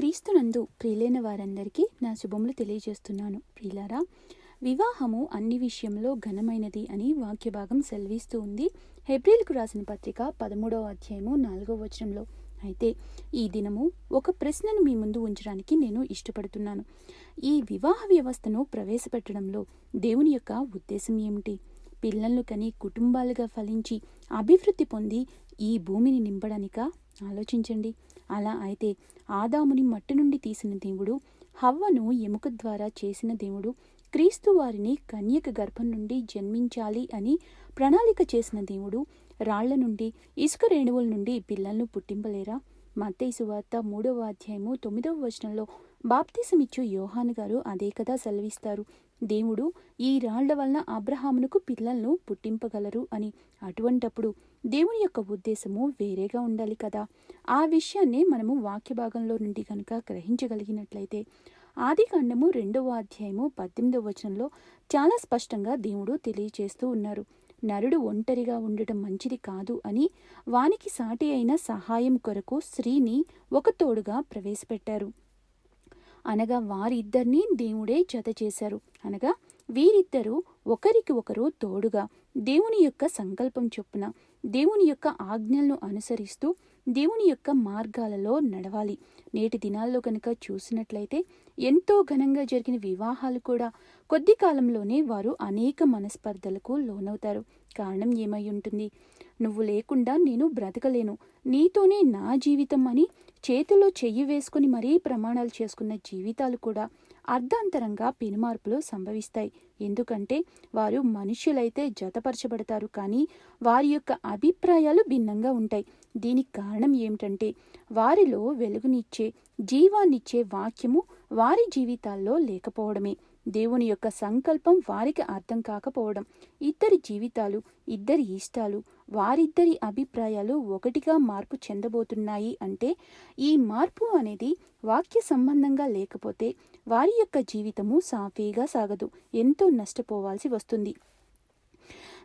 క్రీస్తునందు ప్రియులైన వారందరికీ నా శుభములు తెలియజేస్తున్నాను. ప్రియులారా వివాహము అన్ని విషయంలో ఘనమైనది అని వాక్య భాగం సెలవిస్తూ ఉంది. హెబ్రిల్కు రాసిన పత్రిక పదమూడవ అధ్యాయము నాలుగవ వచనంలో. అయితే ఈ దినము ఒక ప్రశ్నను మీ ముందు ఉంచడానికి నేను ఇష్టపడుతున్నాను. ఈ వివాహ వ్యవస్థను ప్రవేశపెట్టడంలో దేవుని యొక్క ఉద్దేశం ఏమిటి? పిల్లలను కని కుటుంబాలుగా ఫలించి అభివృద్ధి పొంది ఈ భూమిని నింపడానికా? ఆలోచించండి. అలా అయితే ఆదాముని మట్టి నుండి తీసిన దేవుడు హవ్వను ఎముక ద్వారా చేసిన దేవుడు క్రీస్తు వారిని కన్యక గర్భం నుండి జన్మించాలి అని ప్రణాళిక చేసిన దేవుడు రాళ్ళ నుండి ఇసుక రేణువుల నుండి పిల్లలను పుట్టింపలేరా? మత్తేసు వార్త మూడవ అధ్యాయము తొమ్మిదవ వచనంలో బాప్తిసమిచ్చు యోహాన్ గారు అదే కదా సెలవిస్తారు. దేవుడు ఈ రాళ్ళ వలన అబ్రహామునకు పిల్లలను పుట్టింపగలరు అని. అటువంటప్పుడు దేవుని యొక్క ఉద్దేశము వేరేగా ఉండాలి కదా. ఆ విషయాన్నే మనము వాక్య భాగంలో నుండి కనుక గ్రహించగలిగినట్లయితే ఆది కాండము రెండవ అధ్యాయము పద్దెనిమిదవ వచనంలో చాలా స్పష్టంగా దేవుడు తెలియచేస్తూ ఉన్నారు. నరుడు ఒంటరిగా ఉండటం మంచిది కాదు అని వానికి సాటి అయిన సహాయం కొరకు స్త్రీని ఒక తోడుగా ప్రవేశపెట్టారు. అనగా వారిద్దరినీ దేవుడే జత చేశారు. అనగా వీరిద్దరూ ఒకరికి ఒకరు తోడుగా దేవుని యొక్క సంకల్పం చొప్పున దేవుని యొక్క ఆజ్ఞలను అనుసరిస్తూ దేవుని యొక్క మార్గాలలో నడవాలి. నేటి దినాల్లో కనుక చూసినట్లయితే ఎంతో ఘనంగా జరిగిన వివాహాలు కూడా కొద్ది కాలంలోనే వారు అనేక మనస్పర్ధలకు లోనవుతారు. కారణం ఏమై ఉంటుంది? నువ్వు లేకుండా నేను బ్రతకలేను. నీతోనే నా జీవితం అని చేతిలో చెయ్యి వేసుకుని మరీ ప్రమాణాలు చేసుకున్న జీవితాలు కూడా అర్ధాంతరంగా పెనుమార్పులు సంభవిస్తాయి. ఎందుకంటే వారు మనుష్యులైతే జతపరచబడతారు కానీ వారి యొక్క అభిప్రాయాలు భిన్నంగా ఉంటాయి. దీనికి కారణం ఏమిటంటే వారిలో వెలుగునిచ్చే జీవాన్నిచ్చే వాక్యము వారి జీవితాల్లో లేకపోవడమే. దేవుని యొక్క సంకల్పం వారికి అర్థం కాకపోవడం. ఇద్దరి జీవితాలు ఇద్దరి ఇష్టాలు వారిద్దరి అభిప్రాయాలు ఒకటిగా మార్పు చెందబోతున్నాయి అంటే ఈ మార్పు అనేది వాక్య సంబంధంగా లేకపోతే వారి యొక్క జీవితము సాఫీగా సాగదు. ఎంతో నష్టపోవాల్సి వస్తుంది.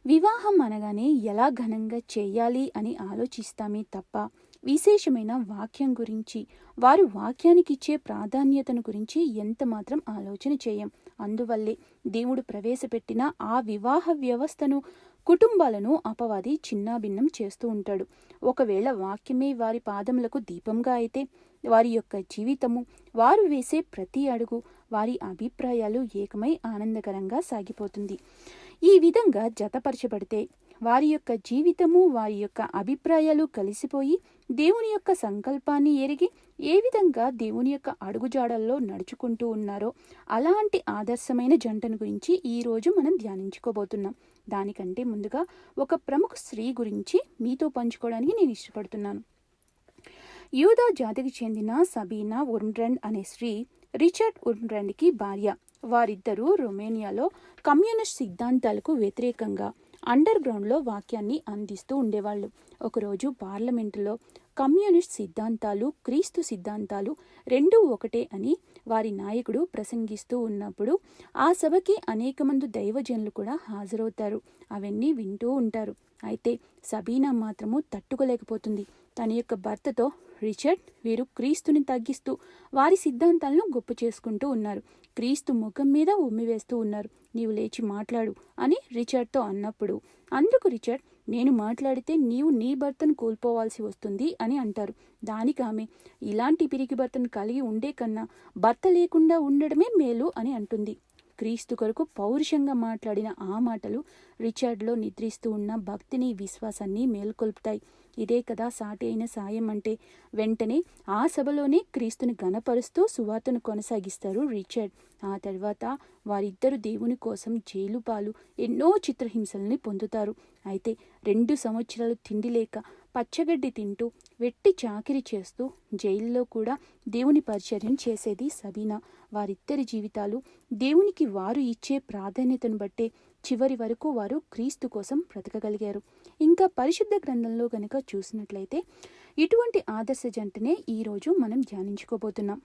వివాహం అనగానే ఎలా ఘనంగా చేయాలి అని ఆలోచిస్తామే తప్ప విశేషమైన వాక్యం గురించి వారు వాక్యానికి ఇచ్చే ప్రాధాన్యతను గురించి ఎంత మాత్రం ఆలోచన చేయం. అందువల్లే దేవుడు ప్రవేశపెట్టిన ఆ వివాహ వ్యవస్థను కుటుంబాలను అపవాది చిన్నాభిన్నం చేస్తూ ఉంటాడు. ఒకవేళ వాక్యమే వారి పాదములకు దీపంగా అయితే వారి యొక్క జీవితము వారు వేసే ప్రతి అడుగు వారి అభిప్రాయాలు ఏకమై ఆనందకరంగా సాగిపోతుంది. ఈ విధంగా జతపరచబడితే వారి యొక్క జీవితము వారి యొక్క అభిప్రాయాలు కలిసిపోయి దేవుని యొక్క సంకల్పాన్ని ఎరిగి ఏ విధంగా దేవుని యొక్క అడుగుజాడల్లో నడుచుకుంటూ ఉన్నారో అలాంటి ఆదర్శమైన జంటను గురించి ఈరోజు మనం ధ్యానించుకోబోతున్నాం. దానికంటే ముందుగా ఒక ప్రముఖ స్త్రీ గురించి మీతో పంచుకోవడానికి నేను ఇష్టపడుతున్నాను. యూదా జాతికి చెందిన సబీనా ఉర్మ్రెండ్ అనే స్త్రీ రిచర్డ్ ఉర్మ్రెండ్కి భార్య. వారిద్దరూ రొమేనియాలో కమ్యూనిస్ట్ సిద్ధాంతాలకు వ్యతిరేకంగా అండర్ గ్రౌండ్లో వాక్యాన్ని అందిస్తూ ఉండేవాళ్ళు. ఒకరోజు పార్లమెంటులో కమ్యూనిస్ట్ సిద్ధాంతాలు క్రీస్తు సిద్ధాంతాలు రెండూ ఒకటే అని వారి నాయకుడు ప్రసంగిస్తూ ఉన్నప్పుడు ఆ సభకి అనేక మంది దైవజనులు కూడా హాజరవుతారు. అవన్నీ వింటూ ఉంటారు. అయితే సబీనా మాత్రము తట్టుకోలేకపోతుంది. తన యొక్క భర్తతో రిచర్డ్ వీరు క్రీస్తుని తగ్గిస్తూ వారి సిద్ధాంతాలను గొప్ప చేసుకుంటూ ఉన్నారు. క్రీస్తు ముఖం మీద ఉమ్మివేస్తూ ఉన్నారు. నీవు లేచి మాట్లాడు అని రిచర్డ్తో అన్నప్పుడు అందుకు రిచర్డ్ నేను మాట్లాడితే నీవు నీ భర్తను కోల్పోవాల్సి వస్తుంది అని అంటారు. దానికి ఆమె ఇలాంటి పిరికి భర్తను కలిగి ఉండే కన్నా భర్త లేకుండా ఉండడమే మేలు అని అంటుంది. క్రీస్తు కొరకు పౌరుషంగా మాట్లాడిన ఆ మాటలు రిచర్డ్లో నిద్రిస్తూ ఉన్న భక్తిని విశ్వాసాన్ని మేల్కొల్పుతాయి. ఇదే కదా సాటి అయిన సాయం అంటే. వెంటనే ఆ సభలోనే క్రీస్తుని గణపరుస్తూ సువార్తను కొనసాగిస్తారు రిచర్డ్. ఆ తర్వాత వారిద్దరు దేవుని కోసం జైలు పాలు ఎన్నో చిత్రహింసల్ని పొందుతారు. అయితే రెండు సంవత్సరాలు తిండి లేక పచ్చగడ్డి తింటూ వెట్టి చాకిరి చేస్తూ జైల్లో కూడా దేవుని పరిచర్యం చేసేది సబీనా. వారిద్దరి జీవితాలు దేవునికి వారు ఇచ్చే ప్రాధాన్యతను బట్టే చివరి వరకు వారు క్రీస్తు కోసం బ్రతకగలిగారు. ఇంకా పరిశుద్ధ గ్రంథంలో కనుక చూసినట్లయితే ఇటువంటి ఆదర్శ జంటనే ఈరోజు మనం ధ్యానించుకోబోతున్నాం.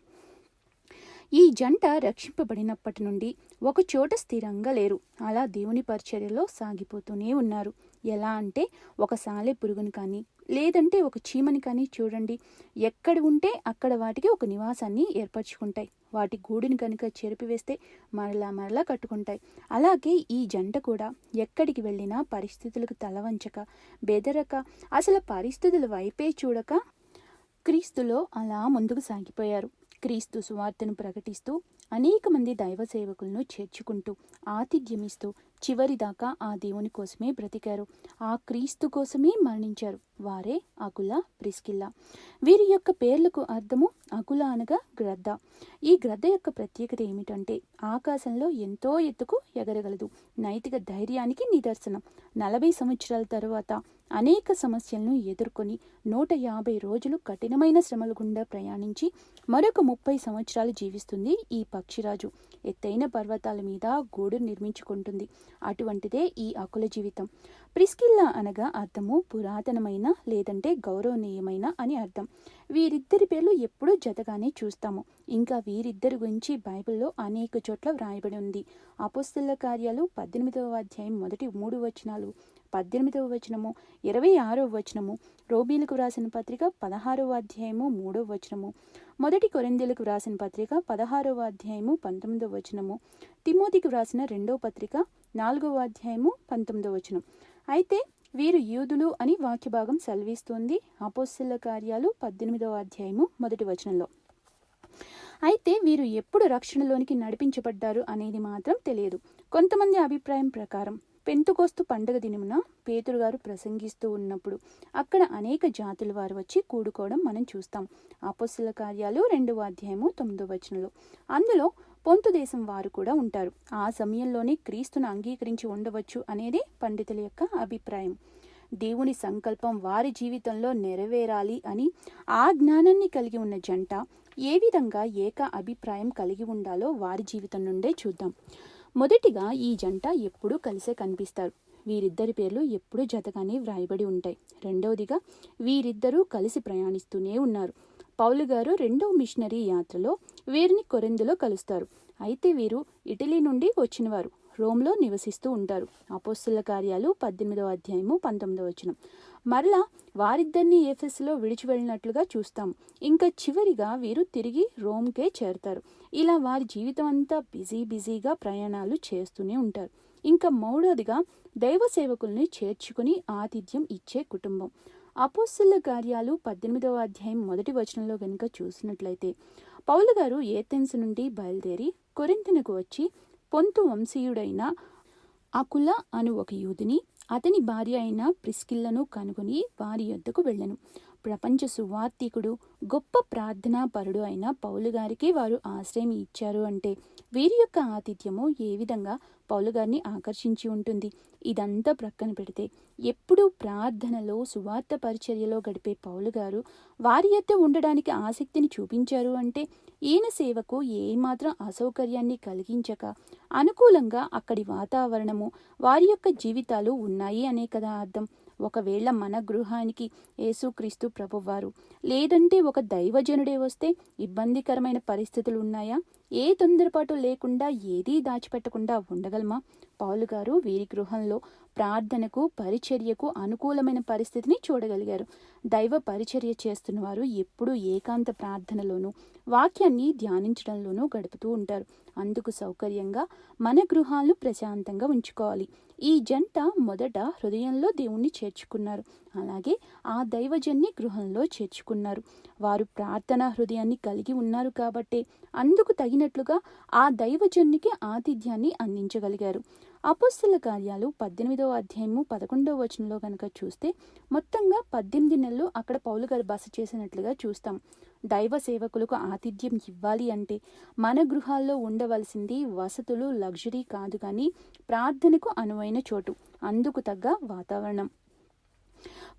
ఈ జంట రక్షింపబడినప్పటి నుండి ఒక చోట స్థిరంగా లేరు. అలా దేవుని పరిచర్యలో సాగిపోతూనే ఉన్నారు. ఎలా అంటే ఒక సాలె పురుగును కానీ లేదంటే ఒక చీమని కానీ చూడండి. ఎక్కడ ఉంటే అక్కడ వాటికి ఒక నివాసాన్ని ఏర్పరచుకుంటాయి. వాటి గూడుని కనుక చెరిపివేస్తే మరలా మరలా కట్టుకుంటాయి. అలాగే ఈ జంట కూడా ఎక్కడికి వెళ్ళినా పరిస్థితులకు తలవంచక బెదరక అసలు పరిస్థితుల వైపే చూడక క్రీస్తులో అలా ముందుకు సాగిపోయారు. క్రీస్తు సువార్తను ప్రకటిస్తూ అనేక మంది దైవ సేవకులను చేర్చుకుంటూ ఆతిథ్యమిస్తూ చివరిదాకా ఆ దేవుని కోసమే బ్రతికారు. ఆ క్రీస్తు కోసమే మరణించారు. వారే అకుల ప్రిస్కిల్లా. వీరి యొక్క పేర్లకు అర్థము అకుల అనగా గ్రద్ద. ఈ గ్రద్ద యొక్క ప్రత్యేకత ఏమిటంటే ఆకాశంలో ఎంతో ఎత్తుకు ఎగరగలదు. నైతిక ధైర్యానికి నిదర్శనం. నలభై సంవత్సరాల తరువాత అనేక సమస్యలను ఎదుర్కొని నూట యాభై రోజులు కఠినమైన శ్రమల గుండా ప్రయాణించి మరొక ముప్పై సంవత్సరాలు జీవిస్తుంది ఈ పక్షిరాజు. ఎత్తైన పర్వతాల మీద గూడు నిర్మించుకుంటుంది. అటువంటిదే ఈ అకుల జీవితం. ప్రిస్కిల్లా అనగా అర్థము పురాతనమైన లేదంటే గౌరవనీయమైన అని అర్థం. వీరిద్దరి పేర్లు ఎప్పుడూ జతగానే చూస్తాము. ఇంకా వీరిద్దరి గురించి బైబిల్లో అనేక చోట్ల వ్రాయబడి ఉంది. అపోస్తుల కార్యాలు పద్దెనిమిదవ అధ్యాయం మొదటి మూడు వచనాలు. పద్దెనిమిదవ వచనము ఇరవై ఆరవ వచనము రోబీలకు వ్రాసిన పత్రిక పదహారవ అధ్యాయము మూడవ వచనము మొదటి కొరిందెలకు వ్రాసిన పత్రిక పదహారవ అధ్యాయము పంతొమ్మిదవ వచనము తిమోతికి వ్రాసిన రెండవ పత్రిక నాలుగవ అధ్యాయము పంతొమ్మిదవ వచనం. అయితే వీరు యూదులు అని వాక్యభాగం సెలవిస్తుంది అపోస్సుల కార్యాలు పద్దెనిమిదవ అధ్యాయము మొదటి వచనంలో. అయితే వీరు ఎప్పుడు రక్షణలోనికి నడిపించబడ్డారు అనేది మాత్రం తెలియదు. కొంతమంది అభిప్రాయం ప్రకారం పెంతుకోస్తు పండుగ దినమున పేతురు గారు ప్రసంగిస్తూ ఉన్నప్పుడు అక్కడ అనేక జాతుల వారు వచ్చి కూడుకోవడం మనం చూస్తాం. అపస్సుల కార్యాలు రెండవ అధ్యాయము తొమ్మిదో వచనంలో. అందులో పొంతు దేశం వారు కూడా ఉంటారు. ఆ సమయంలోనే క్రీస్తును అంగీకరించి ఉండవచ్చు అనేది పండితుల యొక్క అభిప్రాయం. దేవుని సంకల్పం వారి జీవితంలో నెరవేరాలి అని ఆ జ్ఞానాన్ని కలిగి ఉన్న జంట ఏ విధంగా ఏక అభిప్రాయం కలిగి ఉండాలో వారి జీవితం నుండే చూద్దాం. మొదటిగా ఈ జంట ఎప్పుడూ కలిసే కనిపిస్తారు. వీరిద్దరి పేర్లు ఎప్పుడూ జతగానే వ్రాయబడి ఉంటాయి. రెండవదిగా వీరిద్దరూ కలిసి ప్రయాణిస్తూనే ఉన్నారు. పౌలు గారు రెండవ మిషనరీ యాత్రలో వీరిని కొరెందులో కలుస్తారు. అయితే వీరు ఇటలీ నుండి వచ్చినవారు. రోమ్లో నివసిస్తూ ఉంటారు. అపోస్తుల కార్యాలు పద్దెనిమిదవ అధ్యాయము పంతొమ్మిదవ వచనం. మరలా వారిద్దరిని ఏఫెస్లో విడిచి వెళ్ళినట్లుగా చూస్తాం. ఇంకా చివరిగా వీరు తిరిగి రోమ్కే చేరతారు. ఇలా వారి జీవితం అంతా బిజీ బిజీగా ప్రయాణాలు చేస్తూనే ఉంటారు. ఇంకా మూడోదిగా దైవ సేవకుల్ని చేర్చుకుని ఆతిథ్యం ఇచ్చే కుటుంబం. అపోస్తుల కార్యాలు పద్దెనిమిదవ అధ్యాయం మొదటి వచనంలో గనుక చూసినట్లయితే పౌలు గారు ఏథెన్స్ నుండి బయలుదేరి కొరింతనకు వచ్చి పొంతు వంశీయుడైన అకుల అను ఒక యూదిని అతని భార్య అయిన ప్రిస్కిల్లను కనుగొని వారి యొద్దకు వెళ్ళను. ప్రపంచ సువార్థికుడు గొప్ప ప్రార్థనా పరుడు అయిన పౌలు గారికి వారు ఆశ్రయం ఇచ్చారు అంటే వీరి యొక్క ఆతిథ్యము ఏ విధంగా పౌలు గారిని ఆకర్షించి ఉంటుంది? ఇదంతా ప్రక్కన పెడితే ఎప్పుడూ ప్రార్థనలో సువార్త పరిచర్యలో గడిపే పౌలు గారు వారి యొద్ద ఉండడానికి ఆసక్తిని చూపించారు అంటే ఈయన సేవకు ఏమాత్రం అసౌకర్యాన్ని కలిగించక అనుకూలంగా అక్కడి వాతావరణము వారి యొక్క జీవితాలు ఉన్నాయి అనే కదా అర్థం. ఒకవేళ మన గృహానికి యేసుక్రీస్తు ప్రభువారు లేదంటే ఒక దైవజనుడే వస్తే ఇబ్బందికరమైన పరిస్థితులు ఉన్నాయా? ఏ తొందరపాటు లేకుండా ఏదీ దాచిపెట్టకుండా ఉండగలమా? పౌలు గారు వీరి గృహంలో ప్రార్థనకు పరిచర్యకు అనుకూలమైన పరిస్థితిని చూడగలిగారు. దైవ పరిచర్య చేస్తున్న వారు ఎప్పుడూ ఏకాంత ప్రార్థనలోనూ వాక్యాన్ని ధ్యానించడంలోనూ గడుపుతూ ఉంటారు. అందుకు సౌకర్యంగా మన గృహాలను ప్రశాంతంగా ఉంచుకోవాలి. ఈ జంట మొదట హృదయంలో దేవుణ్ణి చేర్చుకున్నారు. అలాగే ఆ దైవజన్ని గృహంలో చేర్చుకున్నారు. వారు ప్రార్థనా హృదయాన్ని కలిగి ఉన్నారు కాబట్టి అందుకు తగినట్లుగా ఆ దైవజన్నికి ఆతిథ్యాన్ని అందించగలిగారు. అపోస్తుల కార్యాలు పద్దెనిమిదవ అధ్యాయము పదకొండవ వచనంలో కనుక చూస్తే మొత్తంగా పద్దెనిమిది నెలలు అక్కడ పౌలు గారు బస చేసినట్లుగా చూస్తాం. దైవ సేవకులకు ఆతిథ్యం ఇవ్వాలి అంటే మన గృహాల్లో ఉండవలసింది వసతులు లగ్జరీ కాదు కానీ ప్రార్థనకు అనువైన చోటు అందుకు తగ్గ వాతావరణం.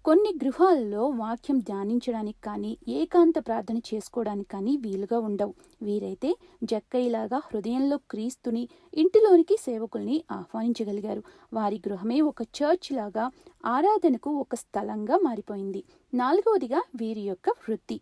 కొన్ని గృహాల్లో వాక్యం ధ్యానించడానికి కానీ ఏకాంత ప్రార్థన చేసుకోవడానికి కానీ వీలుగా ఉండవు. వీరైతే జక్కయ్యలాగా హృదయంలో క్రీస్తుని ఇంటిలోనికి సేవకుల్ని ఆహ్వానించగలిగారు. వారి గృహమే ఒక చర్చ్ లాగా ఆరాధనకు ఒక స్థలంగా మారిపోయింది. నాలుగవదిగా వీరి యొక్క వృత్తి.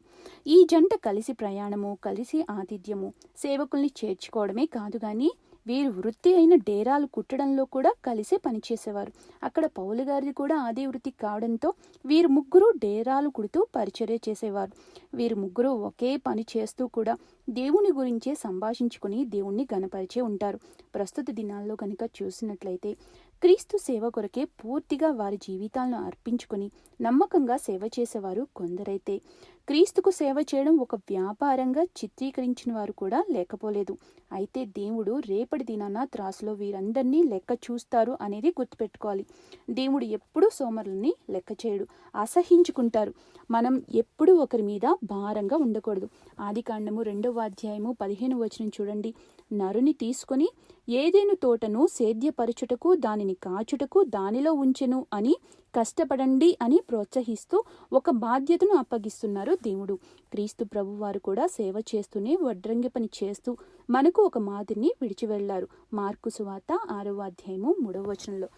ఈ జంట కలిసి ప్రయాణము కలిసి ఆతిథ్యము సేవకుల్ని చేర్చుకోవడమే కాదు కానీ వీరు వృత్తి అయిన డేరాలు కుట్టడంలో కూడా కలిసి పనిచేసేవారు. అక్కడ పౌలు గారిది కూడా అదే వృత్తి కావడంతో వీరు ముగ్గురు డేరాలు కుడుతూ పరిచర్య చేసేవారు. వీరు ముగ్గురు ఒకే పని చేస్తూ కూడా దేవుని గురించే సంభాషించుకుని దేవుణ్ణి గనపరిచే ఉంటారు. ప్రస్తుత దినాల్లో కనుక చూసినట్లయితే క్రీస్తు సేవ కొరకే పూర్తిగా వారి జీవితాలను అర్పించుకొని నమ్మకంగా సేవ చేసేవారు కొందరైతే. క్రీస్తుకు సేవ చేయడం ఒక వ్యాపారంగా చిత్రీకరించిన వారు కూడా లేకపోలేదు. అయితే దేవుడు రేపటి దినాన త్రాసులో వీరందరినీ లెక్క చూస్తారు అనేది గుర్తుపెట్టుకోవాలి. దేవుడు ఎప్పుడూ సోమరులని లెక్క చేయడు అసహించుకుంటారు. మనం ఎప్పుడూ ఒకరి మీద భారంగా ఉండకూడదు. ఆది కాండము రెండవ అధ్యాయము పదిహేను వచనం చూడండి. నరుని తీసుకొని ఏదేను తోటను సేద్యపరచుటకు దానిని కాచుటకు దానిలో ఉంచెను అని కష్టపడండి అని ప్రోత్సహిస్తూ ఒక బాధ్యతను అప్పగిస్తున్నారు దేవుడు. క్రీస్తు ప్రభు వారు కూడా సేవ చేస్తూనే వడ్రంగి పని చేస్తూ మనకు ఒక మాదిరిని విడిచి వెళ్ళారు మార్కు సువార్త ఆరవ అధ్యాయము మూడవ వచనంలో.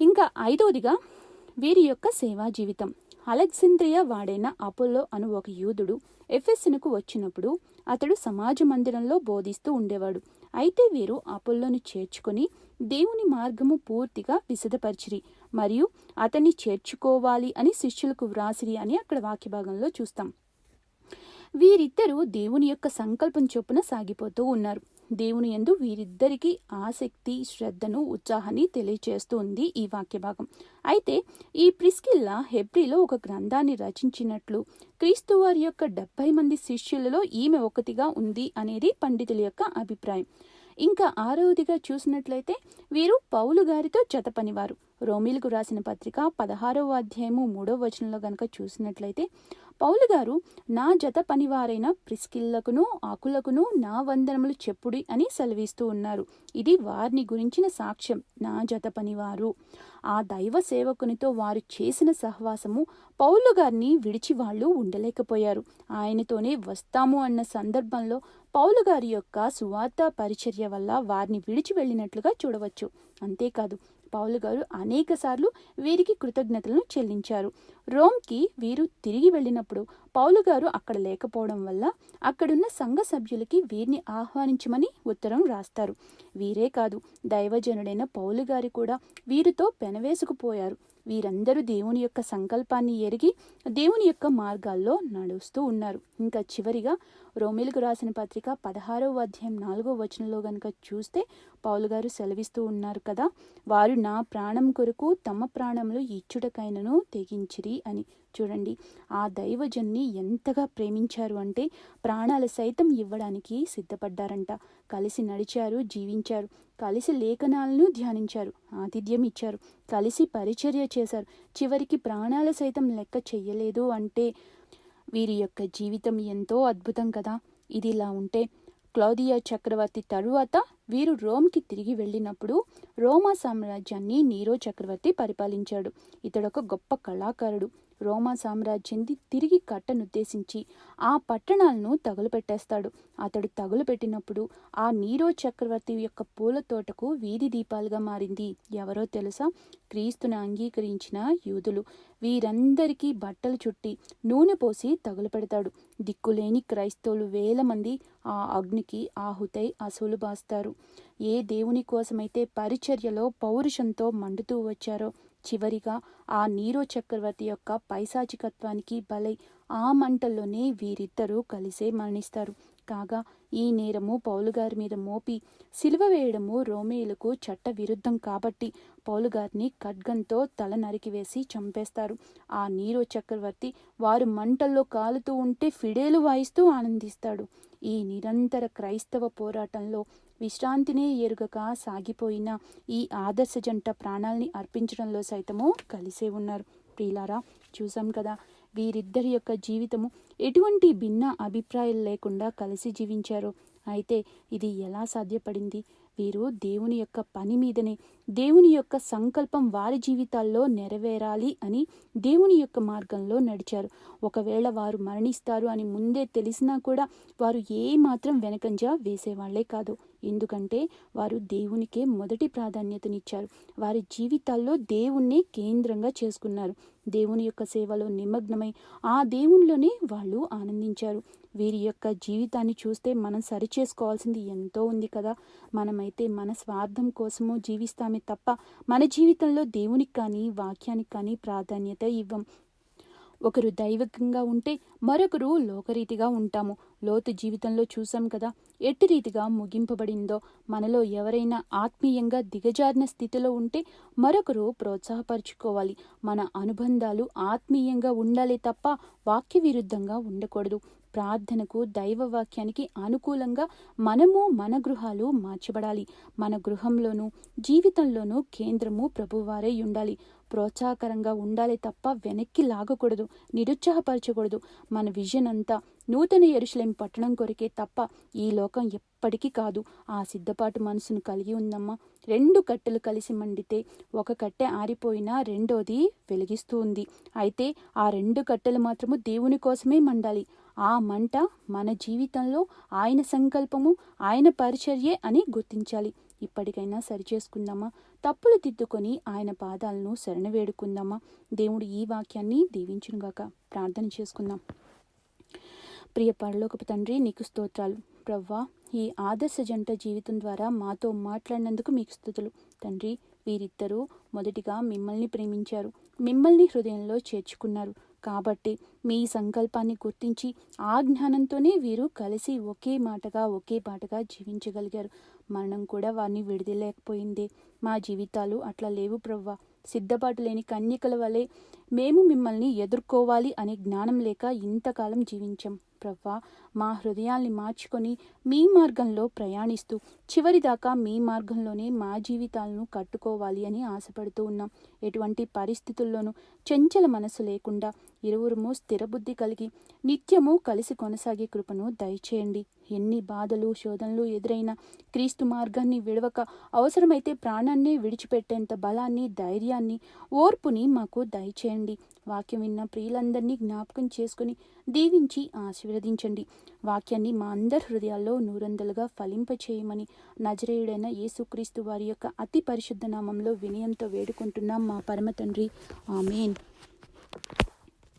ఇంకా ఐదవదిగా వీరి యొక్క సేవా జీవితం. అలెగ్జాంద్రియా వాడైన అపోలో అను ఒక యూదుడు ఎఫెస్సునకు వచ్చినప్పుడు అతడు సమాజ మందిరంలో బోధిస్తూ ఉండేవాడు. అయితే వీరు అపోల్లోను చేర్చుకొని దేవుని మార్గము పూర్తిగా విశదపరిచిరి. మరియు అతన్ని చేర్చుకోవాలి అని శిష్యులకు వ్రాసిరి అని అక్కడ వాక్య భాగంలో చూస్తాం. వీరిద్దరూ దేవుని యొక్క సంకల్పం చొప్పున సాగిపోతూ ఉన్నారు. దేవుని యందు వీరిద్దరికీ ఆసక్తి శ్రద్ధను ఉత్సాహాన్ని తెలియచేస్తుంది ఈ వాక్య భాగం అయితే ఈ ప్రిస్కిల్లా హెబ్రిలో ఒక గ్రంథాన్ని రచించినట్లు క్రీస్తు వారి యొక్క డెబ్బై మంది శిష్యులలో ఈమె ఒకటిగా ఉంది అనేది పండితుల యొక్క అభిప్రాయం. ఇంకా ఆరవదిగా చూసినట్లయితే వీరు పౌలు గారితో జత పనివారు రోమిలకు రాసిన పత్రిక పదహారవ అధ్యాయము మూడవ వచనంలో గనక చూసినట్లయితే పౌలు గారు నా జత పనివారైన ప్రిస్కిల్లకును ఆకులకును నా వందనములు చెప్పుడి అని సెలవిస్తూ ఉన్నారు. ఇది వారిని గురించిన సాక్ష్యం. నా జత పనివారు. ఆ దైవ సేవకునితో వారు చేసిన సహవాసము పౌలు గారిని విడిచి వాళ్ళు ఉండలేకపోయారు. ఆయనతోనే వస్తాము అన్న సందర్భంలో పౌలు గారి యొక్క సువార్త పరిచర్య వల్ల వారిని విడిచి వెళ్ళినట్లుగా చూడవచ్చు. అంతేకాదు పౌలు గారు అనేక సార్లు వీరికి కృతజ్ఞతలను చెల్లించారు. రోమ్కి వీరు తిరిగి వెళ్ళినప్పుడు పౌలు గారు అక్కడ లేకపోవడం వల్ల అక్కడున్న సంఘ సభ్యులకి వీరిని ఆహ్వానించమని ఉత్తరం రాస్తారు. వీరే కాదు దైవజనుడైన పౌలు గారి కూడా వీరితో పెనవేసుకుపోయారు. వీరందరూ దేవుని యొక్క సంకల్పాన్ని ఎరిగి దేవుని యొక్క మార్గాల్లో నడుస్తూ ఉన్నారు. ఇంకా చివరిగా రోమిలకు రాసిన పత్రిక పదహారవ అధ్యాయం నాలుగో వచనంలో గనుక చూస్తే పౌలు గారు సెలవిస్తూ ఉన్నారు కదా వారు నా ప్రాణం కొరకు తమ ప్రాణములు ఇచ్చుటకైనను తెగించిరి అని. చూడండి. ఆ దైవజన్ని ఎంతగా ప్రేమించారు అంటే ప్రాణాలు సైతం ఇవ్వడానికి సిద్ధపడ్డారంట. కలిసి నడిచారు జీవించారు. కలిసి లేఖనాలను ధ్యానించారు ఆతిథ్యం ఇచ్చారు. కలిసి పరిచర్య చేశారు. చివరికి ప్రాణాలు సైతం లెక్క చెయ్యలేదు అంటే వీరి యొక్క జీవితం ఎంతో అద్భుతం కదా. ఇది ఇలా ఉంటే క్లౌదియా చక్రవర్తి తరువాత వీరు రోమ్కి తిరిగి వెళ్ళినప్పుడు రోమా సామ్రాజ్యాన్ని నీరో చక్రవర్తి పరిపాలించాడు. ఇతడొక గొప్ప కళాకారుడు. రోమా సామ్రాజ్యాన్ని తిరిగి కట్టనుద్దేశించి ఆ పట్టణాలను తగులుపెట్టేస్తాడు. అతడు తగులుపెట్టినప్పుడు ఆ నీరో చక్రవర్తి యొక్క పూల తోటకు వీధి దీపాలుగా మారింది. ఎవరో తెలుసా? క్రీస్తును అంగీకరించిన యూదులు. వీరందరికీ బట్టలు చుట్టి నూనె పోసి తగులు పెడతాడు దిక్కులేని క్రైస్తవులు వేల మంది ఆ అగ్నికి ఆహుతై అసూలు బాస్తారు. ఏ దేవుని కోసమైతే పరిచర్యలో పౌరుషంతో మండుతూ వచ్చారో చివరిగా ఆ నీరో చక్రవర్తి యొక్క పైశాచికత్వానికి బలై ఆ మంటల్లోనే వీరిద్దరూ కలిసే మరణిస్తారు. కాగా ఈ నేరము పౌలుగారి మీద మోపి సిలువ వేయడము రోమేయులకు చట్ట విరుద్ధం కాబట్టి పౌలుగారిని ఖడ్గంతో తల నరికివేసి చంపేస్తారు. ఆ నీరో చక్రవర్తి వారు మంటల్లో కాలుతూ ఉంటే ఫిడేలు వాయిస్తూ ఆనందిస్తాడు. ఈ నిరంతర క్రైస్తవ పోరాటంలో విశ్రాంతినే ఎరుగక సాగిపోయిన ఈ ఆదర్శ జంట ప్రాణాల్ని అర్పించడంలో సైతము కలిసే ఉన్నారు. ప్రియులారా చూసాం కదా వీరిద్దరి యొక్క జీవితము ఎటువంటి భిన్న అభిప్రాయాలు లేకుండా కలిసి జీవించారు. అయితే ఇది ఎలా సాధ్యపడింది? వీరు దేవుని యొక్క పని మీదనే. దేవుని యొక్క సంకల్పం వారి జీవితాల్లో నెరవేరాలి అని దేవుని యొక్క మార్గంలో నడిచారు. ఒకవేళ వారు మరణిస్తారు అని ముందే తెలిసినా కూడా వారు ఏ మాత్రం వెనకంజ వేసేవాళ్ళే కాదు. ఎందుకంటే వారు దేవునికే మొదటి ప్రాధాన్యతనిచ్చారు. వారి జీవితాల్లో దేవుణ్ణి కేంద్రంగా చేసుకున్నారు. దేవుని యొక్క సేవలో నిమగ్నమై ఆ దేవునిలోనే వాళ్ళు ఆనందించారు. వీరి యొక్క జీవితాన్ని చూస్తే మనం సరిచేసుకోవాల్సింది ఎంతో ఉంది కదా. మనమైతే మన స్వార్థం కోసము జీవిస్తామే తప్ప మన జీవితంలో దేవునికి కానీ వాక్యానికి కానీ ప్రాధాన్యత ఇవ్వం. ఒకరు దైవికంగా ఉంటే మరొకరు లోకరీతిగా ఉంటాము. లోతు జీవితంలో చూసాం కదా ఎట్టి రీతిగా ముగింపబడిందో మనలో ఎవరైనా ఆత్మీయంగా దిగజారిన స్థితిలో ఉంటే మరొకరు ప్రోత్సాహపరుచుకోవాలి. మన అనుబంధాలు ఆత్మీయంగా ఉండాలి తప్ప వాక్య విరుద్ధంగా ఉండకూడదు. ప్రార్థనకు దైవ వాక్యానికి అనుకూలంగా మనము మన గృహాలు మార్చబడాలి. మన గృహంలోనూ జీవితంలోనూ కేంద్రము ప్రభువారే ఉండాలి. ప్రోత్సాహకరంగా ఉండాలి తప్ప వెనక్కి లాగకూడదు నిరుత్సాహపరచకూడదు. మన విజన్ అంతా నూతన ఎరుశలేం పట్టణం కొరికే తప్ప ఈ లోకం ఎప్పటికీ కాదు. ఆ సిద్ధపాటు మనసును కలిగి ఉందమ్మా. రెండు కట్టెలు కలిసి మండితే ఒక కట్టె ఆరిపోయినా రెండోది వెలిగిస్తూ ఉంది. అయితే ఆ రెండు కట్టెలు మాత్రము దేవుని కోసమే మండాలి. ఆ మంట మన జీవితంలో ఆయన సంకల్పము ఆయన పరిచర్యే అని గుర్తించాలి. ఇప్పటికైనా సరిచేసుకుందామా? తప్పులు దిద్దుకొని ఆయన పాదాలను శరణ వేడుకుందామా? దేవుడు ఈ వాక్యాన్ని దీవించునుగాక ప్రార్థన చేసుకుందాం. ప్రియ పరలోకపు తండ్రి నీకు స్తోత్రాలు. ప్రవ్వా ఈ ఆదర్శ జంట జీవితం ద్వారా మాతో మాట్లాడినందుకు మీకు స్థుతులు. తండ్రి వీరిద్దరూ మొదటిగా మిమ్మల్ని ప్రేమించారు. మిమ్మల్ని హృదయంలో చేర్చుకున్నారు. కాబట్టి మీ సంకల్పాన్ని గుర్తించి ఆ జ్ఞానంతోనే వీరు కలిసి ఒకే మాటగా ఒకే పాటగా జీవించగలిగారు. మరణం కూడా వారిని విడిదలేకపోయింది మా జీవితాలు అట్లా లేవు ప్రవ్వా. సిద్ధపాటు లేని కన్యకల వలె మేము మిమ్మల్ని ఎదుర్కోవాలి అనే జ్ఞానం లేక ఇంతకాలం జీవించాం. ప్రవ్వా మా హృదయాల్ని మార్చుకొని మీ మార్గంలో ప్రయాణిస్తూ చివరిదాకా మీ మార్గంలోనే మా జీవితాలను కట్టుకోవాలి అని ఆశపడుతూ ఉన్నాం. ఎటువంటి పరిస్థితుల్లోనూ చెంచల మనసు లేకుండా ఇరువురుము స్థిరబుద్ధి కలిగి నిత్యము కలిసి కొనసాగే కృపను దయచేయండి. ఎన్ని బాధలు శోధనలు ఎదురైనా క్రీస్తు మార్గాన్ని విడవక అవసరమైతే ప్రాణాన్ని విడిచిపెట్టేంత బలాన్ని ధైర్యాన్ని ఓర్పుని మాకు దయచేయండి. వాక్యం విన్న ప్రియులందరినీ జ్ఞాపకం చేసుకుని దీవించి ఆశీర్వదించండి. వాక్యాన్ని మా అందరి హృదయాల్లో నూరందలుగా ఫలింపచేయమని నజరేయుడైన యేసుక్రీస్తు వారి యొక్క అతి పరిశుద్ధ నామంలో వినయంతో వేడుకుంటున్నాం మా పరమ తండ్రి. ఆమెన్.